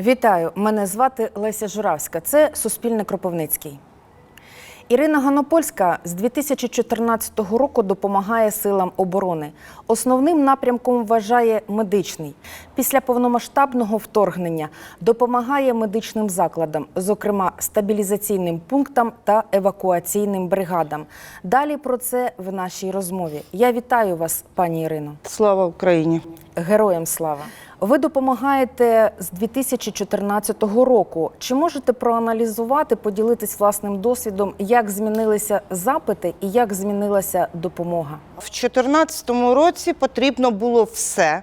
Вітаю, мене звати Леся Журавська. Це Суспільне Кропивницький. Ірина Ганопольська з 2014 року допомагає силам оборони. Основним напрямком вважає медичний. Після повномасштабного вторгнення допомагає медичним закладам, зокрема стабілізаційним пунктам та евакуаційним бригадам. Далі про це в нашій розмові. Я вітаю вас, пані Ірино. Слава Україні! Героям слава! Ви допомагаєте з 2014 року. Чи можете проаналізувати, поділитись власним досвідом, як змінилися запити і як змінилася допомога? В 2014 році потрібно було все.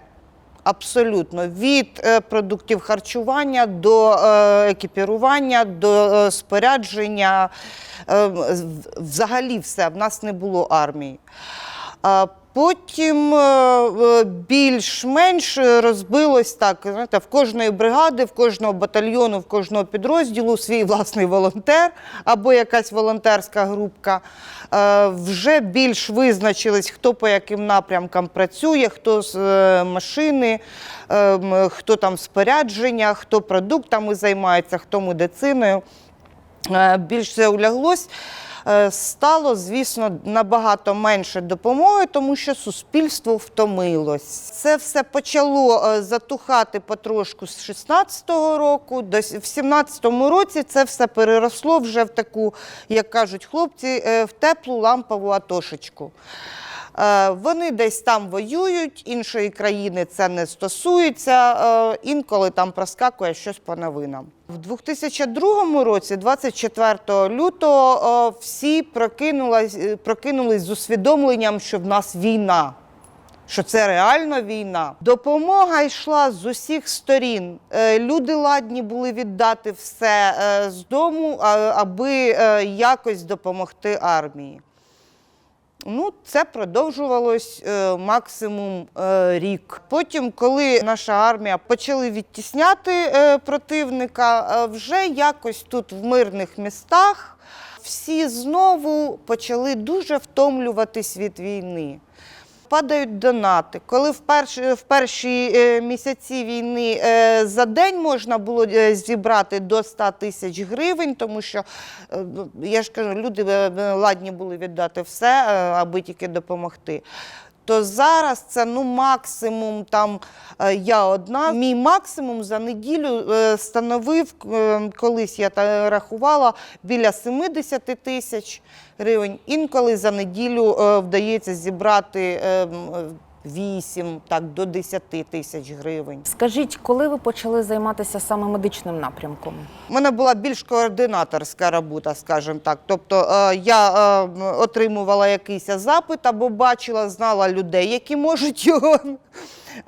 Абсолютно від е, продуктів харчування до е, екіпірування, до е, спорядження. Взагалі все. В нас не було армії. А Потім е, е, більш-менш розбилось так. Знаєте, в кожної бригади, в кожного батальйону, в кожного підрозділу свій власний волонтер або якась волонтерська групка. Е, Вже більш визначились, хто по яким напрямкам працює, хто з машини, хто там спорядження, хто продуктами займається, хто медициною. Більш це уляглось. Е, Стало, звісно, набагато менше допомоги, тому що суспільство втомилось. Це все почало е, затухати потрошку з 16-го року. До в 17-му році це все переросло вже в таку, як кажуть хлопці, е, в теплу лампову атошечку. Е, Вони десь там воюють, іншої країни це не стосується. е, Інколи там проскакує щось по новинам. В 2002 році, 24 лютого, е, всі прокинулись, прокинулись з усвідомленням, що в нас війна. Що це реально війна. Допомога йшла з усіх сторін. Люди ладні були віддати все з дому, аби якось допомогти армії. Ну, це продовжувалось е, максимум е, рік. Потім, коли наша армія почали відтісняти е, противника, е, вже якось тут в мирних містах всі знову почали дуже втомлюватись від війни. Падають донати. Коли в перші, в перші е, місяці війни е, за день можна було е, зібрати до 100 тисяч гривень, тому що ну, я ж кажу, люди ладні були віддати все, аби тільки допомогти. То зараз це ну максимум там е, я одна. Мій максимум за неділю е, становив е, колись я рахувала біля 70 тисяч гривень. Інколи за неділю вдається зібрати 8, так до 10 тисяч гривень. Скажіть, коли ви почали займатися саме медичним напрямком? У мене була більш координаторська робота, скажімо так. Тобто е, я е, отримувала якийсь запит або бачила, знала людей, які можуть його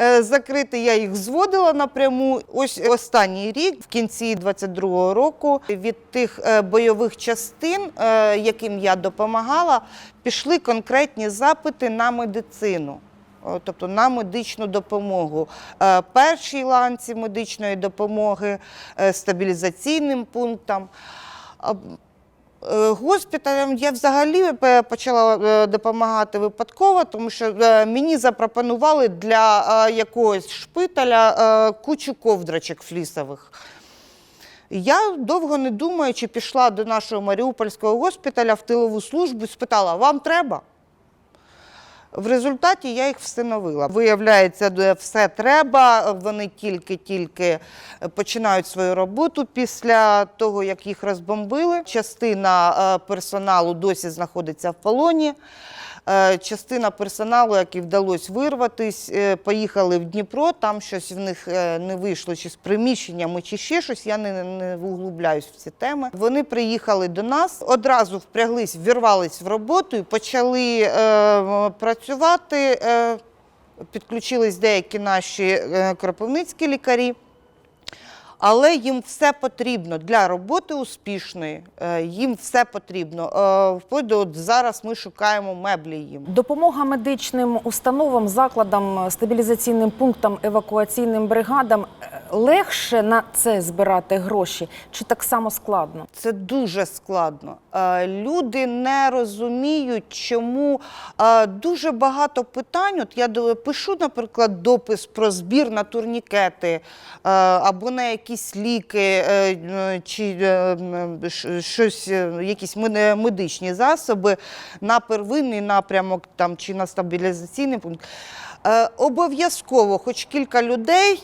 е, закрити. Я їх зводила напряму. Ось останній рік, в кінці 22-го року, від тих бойових частин, яким я допомагала, пішли конкретні запити на медицину. О, Тобто на медичну допомогу. Е, Першій ланці медичної допомоги, е, стабілізаційним пунктам. Е, Госпіталям я взагалі е, почала е, допомагати випадково, тому що е, мені запропонували для е, якогось шпиталя е, кучу ковдрачок флісових. Я довго не думаючи пішла до нашого Маріупольського госпіталя в тилову службу і спитала: вам треба? В результаті я їх встановила. Виявляється, де все треба. Вони тільки-тільки починають свою роботу після того, як їх розбомбили. Частина е, персоналу досі знаходиться в полоні. Е, Частина персоналу, який вдалося вирватись, е, поїхали в Дніпро. Там щось в них е, не вийшло, чи з приміщеннями, чи ще щось. Я не, не углубляюсь в ці теми. Вони приїхали до нас, одразу впряглись, вірвались в роботу і почали е, працювати. Е, підключились деякі наші кропивницькі лікарі. Але їм все потрібно для роботи успішної. е, Їм все потрібно. Е, Вплоть до от зараз ми шукаємо меблі їм. Допомога медичним установам, закладам, стабілізаційним пунктам, евакуаційним бригадам е, легше на це збирати гроші, чи так само складно? Це дуже складно. Люди не розуміють, чому дуже багато питань. От я пишу, наприклад, допис про збір на турнікети або на якісь якісь ліки е, е, чи е, щось, якісь медичні засоби на первинний напрямок там, чи на стабілізаційний пункт. Обов'язково, хоч кілька людей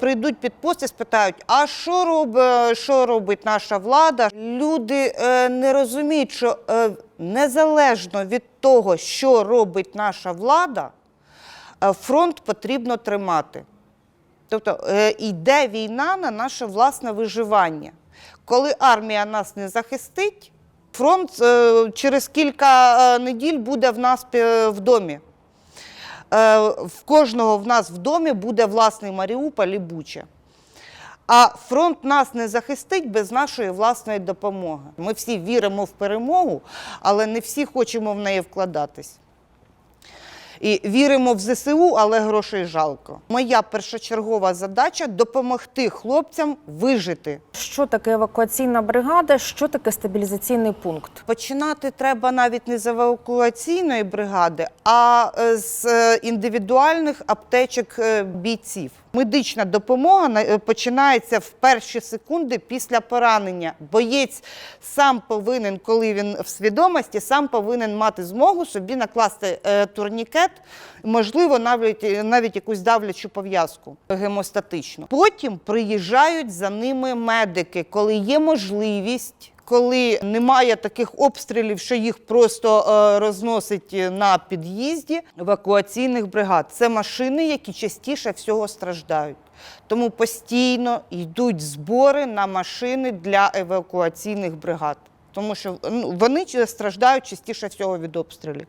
прийдуть під пост і спитають, а що робить, що робить наша влада? Люди не розуміють, що незалежно від того, що робить наша влада, фронт потрібно тримати. Тобто е, йде війна на наше власне виживання. Коли армія нас не захистить, фронт е, через кілька е, неділь буде в нас в домі. В кожного в нас в домі буде власний Маріуполь і Буча. А фронт нас не захистить без нашої власної допомоги. Ми всі віримо в перемогу, але не всі хочемо в неї вкладатись. І віримо в ЗСУ, але грошей жалко. Моя першочергова задача допомогти хлопцям вижити. Що таке евакуаційна бригада? Що таке стабілізаційний пункт? Починати треба навіть не з евакуаційної бригади, а е, з е, індивідуальних аптечок е, бійців. Медична допомога е, починається в перші секунди після поранення. Боєць сам повинен, коли він в свідомості, сам повинен мати змогу собі накласти е, турнікет, можливо, навіть, е, навіть якусь давлячу пов'язку гемостатичну. Потім приїжджають за ними медики, коли є можливість. Коли немає таких обстрілів, що їх просто е, розносить на під'їзді евакуаційних бригад. Це машини, які частіше всього страждають. Тому постійно йдуть збори на машини для евакуаційних бригад, тому що ну, вони страждають частіше всього від обстрілів.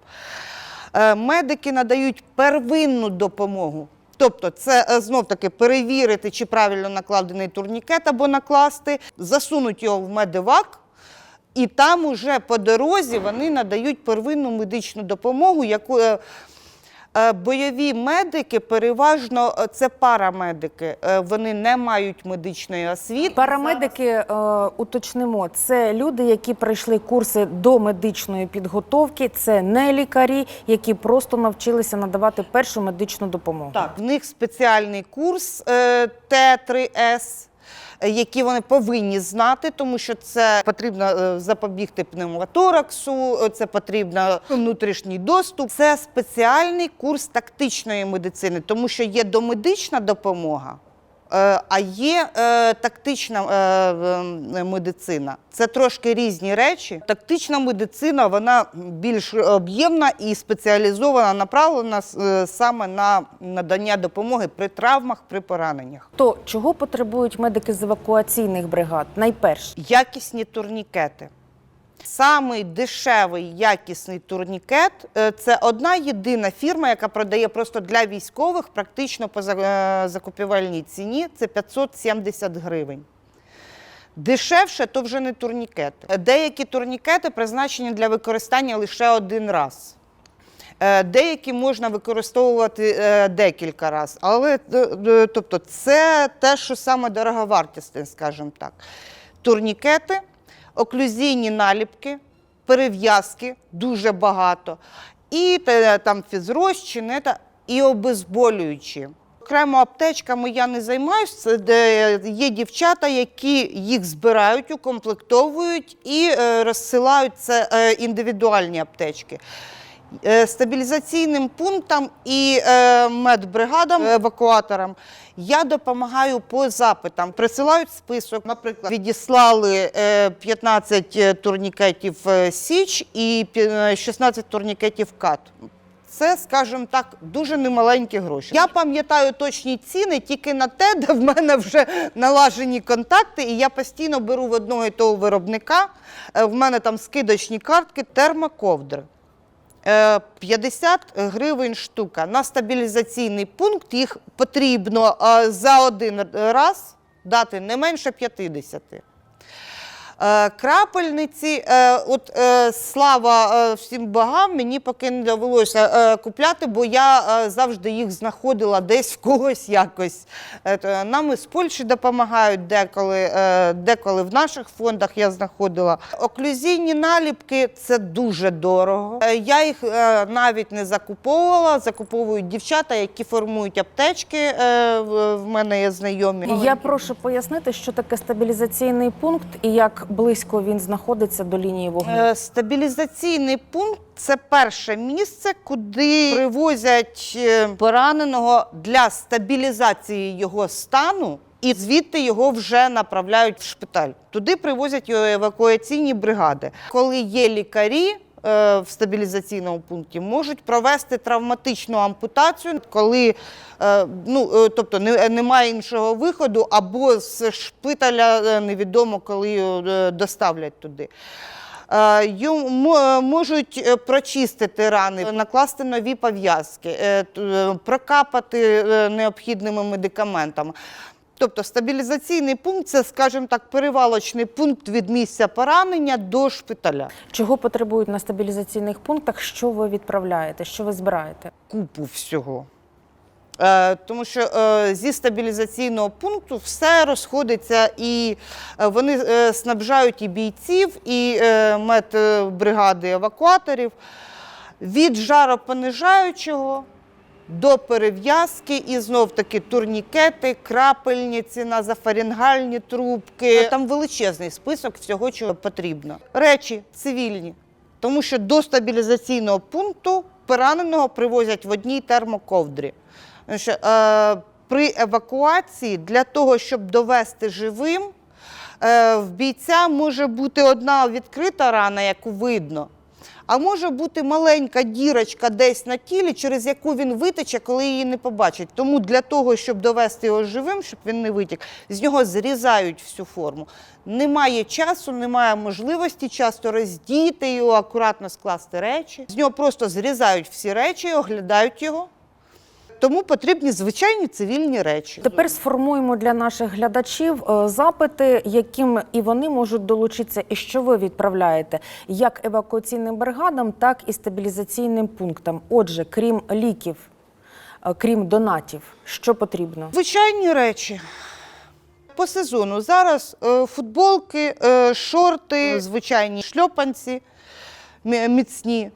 Е, Медики надають первинну допомогу. Тобто, це е, знов таки перевірити, чи правильно накладений турнікет або накласти, засунуть його в медивак, і там уже по дорозі вони надають первинну медичну допомогу, яку е, е, бойові медики переважно е, це парамедики. Вони не мають медичної освіти. Парамедики, уточнимо, це люди, які пройшли курси до медичної підготовки. Це не лікарі, які просто навчилися надавати першу медичну допомогу. Так, в них спеціальний курс е, Т3С. Е, Які вони повинні знати, тому що це потрібно е, запобігти пневмотораксу, е, це потрібно внутрішній доступ. Це спеціальний курс тактичної медицини, тому що є домедична допомога, а є е, тактична е, е, медицина. Це трошки різні речі. Тактична медицина вона більш об'ємна і спеціалізована, направлена е, саме на надання допомоги при травмах, при пораненнях. То чого потребують медики з евакуаційних бригад? Найперше. Якісні турнікети. Самий дешевий якісний турнікет е, це одна єдина фірма, яка продає просто для військових практично по е, закупівельній ціні. Це 570 гривень. Дешевше то вже не турнікет. Деякі турнікети призначені для використання лише один раз. Е, Деякі можна використовувати декілька разів. Але тобто, це те, що саме дороговартісне, скажімо так. Турнікети, оклюзійні наліпки, перев'язки дуже багато, і те, там фізрозчини і обезболюючі. Окремо аптечками я не займаюся. Це є дівчата, які їх збирають, укомплектовують і е, розсилають це е, індивідуальні аптечки. Е, Стабілізаційним пунктам і е, медбригадам, евакуаторам я допомагаю по запитам. Присилають список, наприклад, відіслали е, 15 турнікетів е, Січ і пі- е, 16 турнікетів КАТ. Це, скажімо так, дуже немаленькі гроші. Я пам'ятаю точні ціни тільки на те, де в мене вже налажені контакти, і я постійно беру в одного і того виробника. Е, В мене там скидочні картки, термоковдри. Е, 50 гривень штука. На стабілізаційний пункт їх потрібно е, за один раз дати не менше 50. Е, Крапельниці, е, от е, слава всім богам, мені поки не довелося купляти, бо я завжди їх знаходила десь в когось якось. Нам із Польщі допомагають деколи, деколи в наших фондах я знаходила. Оклюзійні наліпки це дуже дорого. Я їх навіть не закуповувала, закуповують дівчата, які формують аптечки. в мене є знайомі. Я прошу пояснити, що таке стабілізаційний пункт і як близько він знаходиться до лінії вогню. Е, Стабілізаційний пункт це перше місце, куди привозять е, пораненого для стабілізації його стану. І звідти його вже направляють в шпиталь. Туди привозять його евакуаційні бригади. Коли є лікарі в стабілізаційному пункті, можуть провести травматичну ампутацію, коли е, ну, е, тобто немає іншого виходу, або з шпиталя е, невідомо, коли е, доставлять туди. Е, е, Можуть е, прочистити рани, накласти нові пов'язки, е, е, прокапати е, необхідними медикаментами. Тобто стабілізаційний пункт це, скажімо так, перевалочний пункт від місця поранення до шпиталя. Чого потребують на стабілізаційних пунктах? Що ви відправляєте? Що ви збираєте? Купу всього. Е, тому що е, зі стабілізаційного пункту все розходиться, і е, вони е, снабжають і бійців, і е, медбригади евакуаторів від жаропонижаючого до перев'язки і знов таки турнікети, крапельниці, назофарінгальні трубки. Там величезний список всього, чого потрібно. Речі цивільні. Тому що до стабілізаційного пункту пораненого привозять в одній термоковдрі. Е, при евакуації для того, щоб довести живим, е, в бійця може бути одна відкрита рана, яку видно, а може бути маленька дірочка десь на тілі, через яку він витече, коли її не побачить. Тому для того, щоб довести його живим, щоб він не витік, з нього зрізають всю форму. Немає часу, немає можливості часто роздіти його, акуратно скласти речі. З нього просто зрізають всі речі, оглядають його. Тому потрібні звичайні цивільні речі. Тепер сформуємо для наших глядачів е, запити, яким і вони можуть долучитися, і що ви відправляєте як евакуаційним бригадам, так і стабілізаційним пунктам. Отже, крім ліків, е, крім донатів, що потрібно? Звичайні речі. По сезону зараз е, футболки, е, шорти, звичайні шльопанці мі- міцні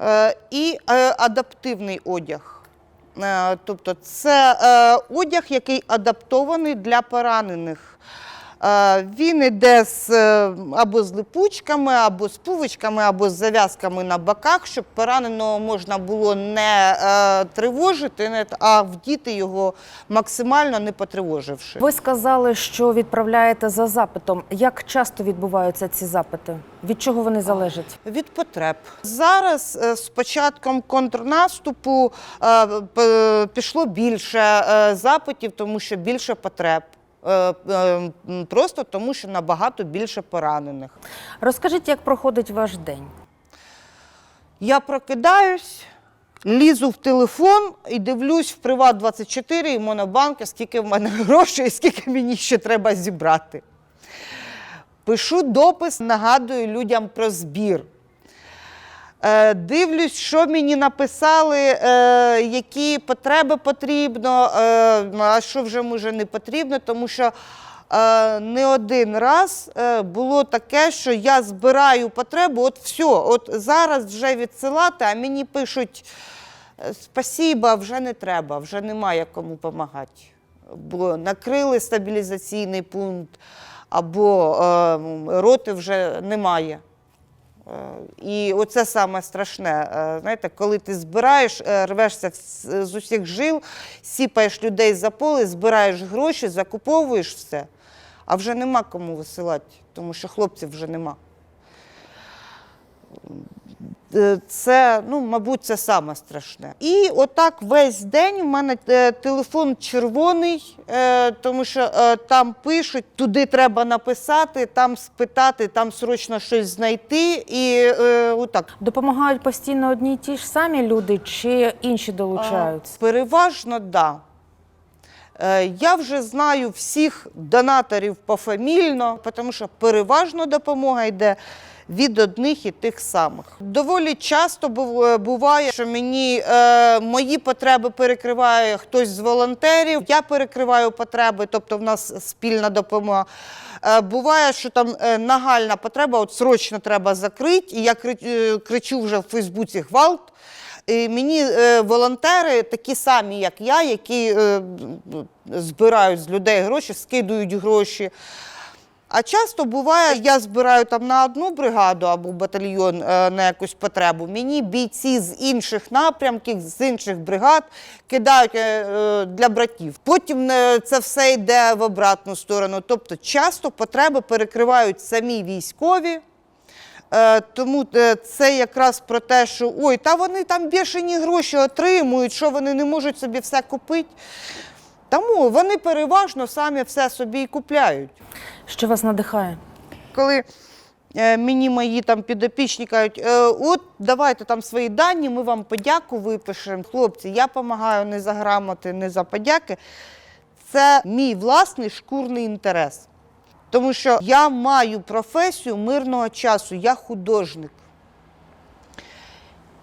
е, і е, адаптивний одяг. Е, Тобто це е, одяг, який адаптований для поранених. Е, Він іде з, е, або з липучками, або з пувочками, або з зав'язками на боках, щоб пораненого можна було не е, тривожити, а вдіти його максимально не потривоживши. Ви сказали, що відправляєте за запитом. Як часто відбуваються ці запити? Від чого вони залежать? Від потреб. Зараз з початком контрнаступу пішло більше запитів, тому що більше потреб. Е, Просто тому, що набагато більше поранених. Розкажіть, як проходить ваш день? Я прокидаюсь, лізу в телефон і дивлюсь в Приват 24 і Монобанки, скільки в мене грошей, і скільки мені ще треба зібрати. Пишу допис, нагадую людям про збір. Е, Дивлюсь, що мені написали, е, які потреби потрібно, е, а що вже може не потрібно, тому що не один раз було таке, що я збираю потребу, от все, от зараз вже відсилати, а мені пишуть спасіба, вже не треба, вже немає кому допомагати. Бо накрили стабілізаційний пункт, або роти вже немає. І оце саме страшне. Е, Знаєте, коли ти збираєш, е, рвешся з усіх жил, сіпаєш людей за поле, збираєш гроші, закуповуєш все, а вже нема кому висилати, тому що хлопців вже нема. Е, Це, ну, мабуть, це саме страшне. І отак весь день в мене е, телефон червоний, е, тому що там пишуть, туди треба написати, там спитати, там срочно щось знайти. І отак. Допомагають постійно одні й ті ж самі люди, чи інші долучаються? Переважно, так. Да. Я вже знаю всіх донаторів пофамільно, тому що переважно допомога йде від одних і тих самих. Доволі часто е, буває, що мені е, мої потреби перекриває хтось з волонтерів, я перекриваю потреби, тобто в нас спільна допомога. Е, Буває, що там е, нагальна потреба, от срочно треба закрити, і я е, кричу вже в Фейсбуці гвалт. І мені е, волонтери такі самі, як я, які е, збирають з людей гроші, скидують гроші. А часто буває, я збираю там на одну бригаду або батальйон е, на якусь потребу. Мені бійці з інших напрямків, з інших бригад кидають е, е, для братів. Потім це все йде в обратну сторону. Тобто часто потреби перекривають самі військові. Тому це якраз про те, що ой, та вони там бішені гроші отримують, що вони не можуть собі все купити. Тому вони переважно самі все собі і купляють. Що вас надихає? Коли е, мені мої там підопічні кажуть, е, от давайте там свої дані, ми вам подяку випишемо. Хлопці, я допомагаю не за грамоти, не за подяки. Це мій власний шкурний інтерес. Тому що я маю професію мирного часу, я художник.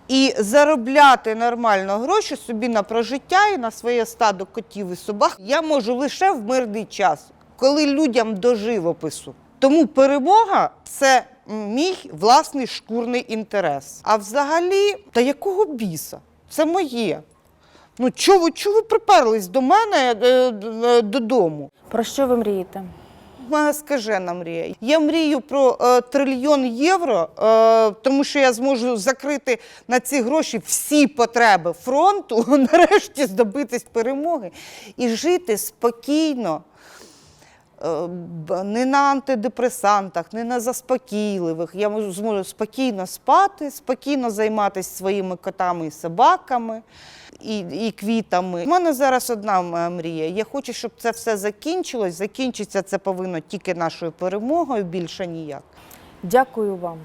І заробляти нормально гроші собі на прожиття і на своє стадо котів і собак я можу лише в мирний час, коли людям до живопису. Тому перемога це мій власний шкурний інтерес. А взагалі, та якого біса? Це моє. Ну, чого чого ви приперлись до мене е, е, додому? Про що ви мрієте? Моя скажена мрія. Я мрію про е, трильйон євро, е, тому що я зможу закрити на ці гроші всі потреби фронту, нарешті здобитись перемоги і жити спокійно. Е, Не на антидепресантах, не на заспокійливих. Я можу- зможу спокійно спати, спокійно займатися своїми котами і собаками і, і квітами. У мене зараз одна м- мрія. Я хочу, щоб це все закінчилось. Закінчиться це повинно тільки нашою перемогою, більше ніяк. Дякую вам.